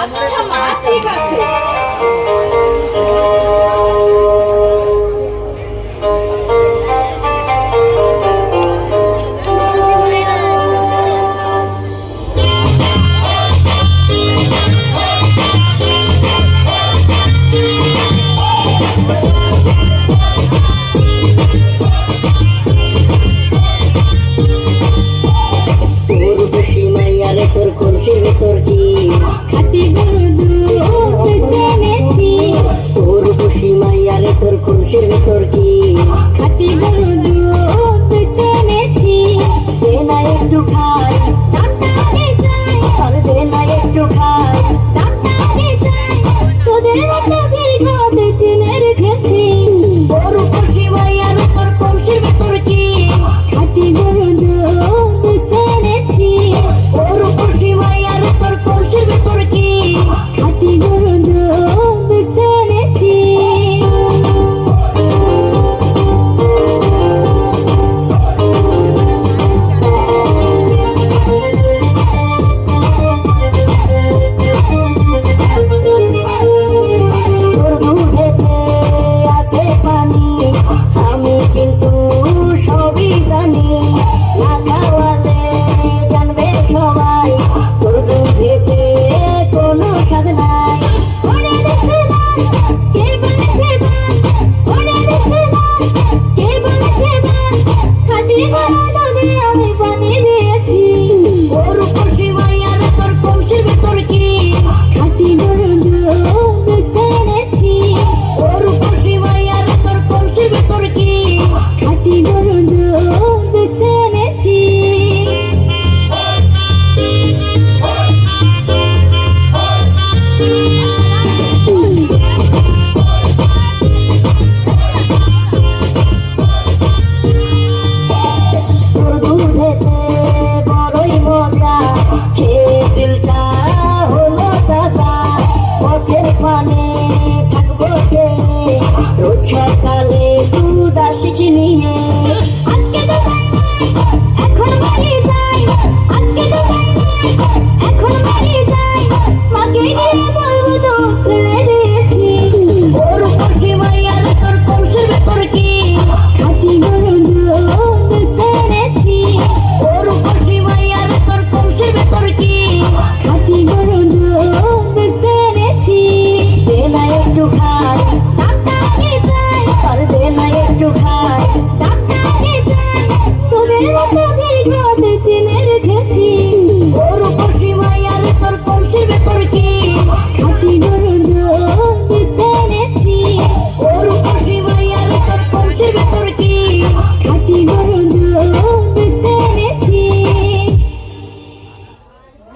আচ্ছা মা ঠিক আছে। মুরগি খাটি গরু দুধ বেচতে এনেছি। দে না একটু খাই। ডাক্তারে যাই। আর দে না একটু তোদের মতো ভিড় খাওয়াতে চিনে রেখেছি। সকালে উদাসী বিঘাতে চেনে রেখেছি।